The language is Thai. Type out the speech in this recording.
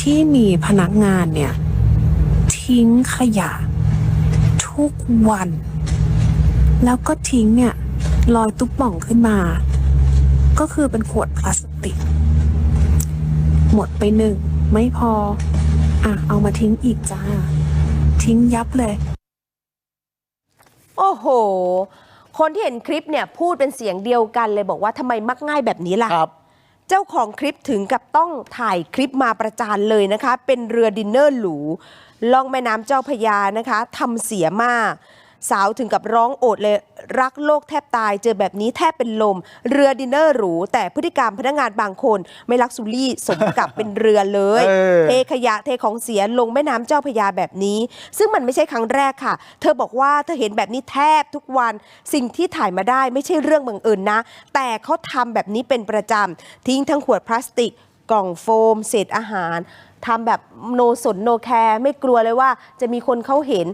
ที่มีพนักงานเนี่ย ทิ้งขยะ ทุกวัน แล้วก็ทิ้งเนี่ยลอยตุ๊บป่องขึ้นมา ก็คือเป็นขวดพลาสติก หมดไปหนึ่ง ไม่พอ อะ เอามาทิ้งอีกจ้า ทิ้งยับเลย โอ้โห คนที่เห็นคลิปเนี่ย พูดเป็นเสียงเดียวกันเลยบอกว่าทำไมมักง่ายแบบนี้ล่ะครับ เจ้าของคลิปถึงกับต้องถ่ายคลิปมาประจานเลยนะคะ เป็นเรือดินเนอร์หรูล่องแม่น้ำเจ้าพยานะคะทำเสียมาก สาวถึงกับร้องโอดเลยรักโลกแทบตาย เจอแบบนี้แทบเป็นลม เรือดินเนอร์หรูแต่พฤติกรรมพนักงานบางคน ไม่รักสุรี่สมกับเป็นเรือเลยเออ เทขยะเทของเสียลงแม่น้ำเจ้าพระยาแบบนี้ ซึ่งมันไม่ใช่ครั้งแรกค่ะ เธอบอกว่าเธอเห็นแบบนี้แทบทุกวัน สิ่งที่ถ่ายมาได้ไม่ใช่เรื่องบังเอิญนะ แต่เขาทำแบบนี้เป็นประจำทิ้งทั้งขวดพลาสติก กล่องโฟม เศษอาหารทำแบบโนสนโนแคร์ไม่กลัวเลยว่าจะมีคนเขาเห็น